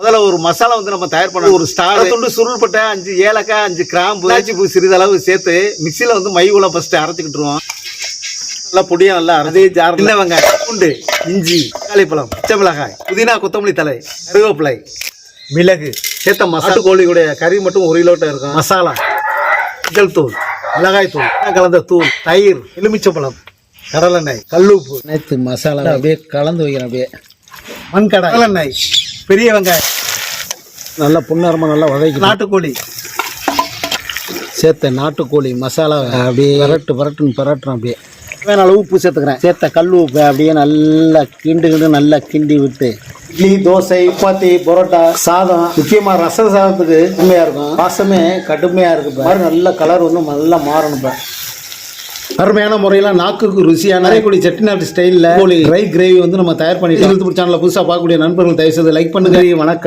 முதல்ல ஒரு மசாலா வந்து நம்ம தயார் பண்ண ஒரு ஸ்டார் துண்டு சுருள்பட்ட அஞ்சு ஏலக்காய் அஞ்சு கிராம்பு இலாச்சி பூ சிறிதளவு சேர்த்து மிக்சியில வந்து மை உள்ள ஃபர்ஸ்ட் அரைச்சிக்கிட்டுருவோம் நல்லா பொடியா நல்லா அரைச்சி ஜார் இல்லை வெங்காயம் பூண்டு இஞ்சி தக்காளி பழம் பச்சை மிளகாய் புதினா கொத்தமல்லி தலை கருவேப்பிலை மிளகு சேர்த்த மசாலா கோழியுடைய கறி மட்டும் ஒரு கிலோட்ட இருக்கும். மசாலா மஞ்சள் தூள் மிளகாய் தூள் கலந்த தூள் தயிர் எலுமிச்சப்பழம் கடலெண்ணெய் கல்லுப்பு. நேற்று மசாலா அப்படியே கலந்து வைக்கிறேன் அப்படியே. மண்கடை கடலெண்ணெய். பெரிய வெங்காயம் நல்லா புண்ணரமாக நல்லா வதக்கி நாட்டுக்கோழி. சேர்த்த நாட்டுக்கோழி மசாலா அப்படியே பரட்டு பரட்டுன்னு பரட்டுறோம் அப்படியே. அளவு உப்பு சேர்த்துக்கிறேன். சேர்த்த கல் உப்பு அப்படியே நல்லா கிண்டு கிண்டு நல்லா கிண்டி விட்டு. இட்லி தோசை சப்பாத்தி பரோட்டா சாதம். முக்கியமா ரச சாதத்துக்கு கடுமையாக இருக்கும். வாசமே கடுமையாக இருக்கு மாதிரி நல்ல கலர் ஒன்றும் நல்லா மாறணும் இப்போ அருமையான முறையில் நாக்குக்கு ருசியான நரைக்குடி செட்டிநாட்டு ஸ்டைலில் கோழி ட்ரை கிரேவி வந்து நம்ம தயார் பண்ணிட்டு சேனலில் புதுசாக பார்க்கக்கூடிய நண்பர்கள் தயவு செய்து லைக் பண்ணுங்க வணக்கம்.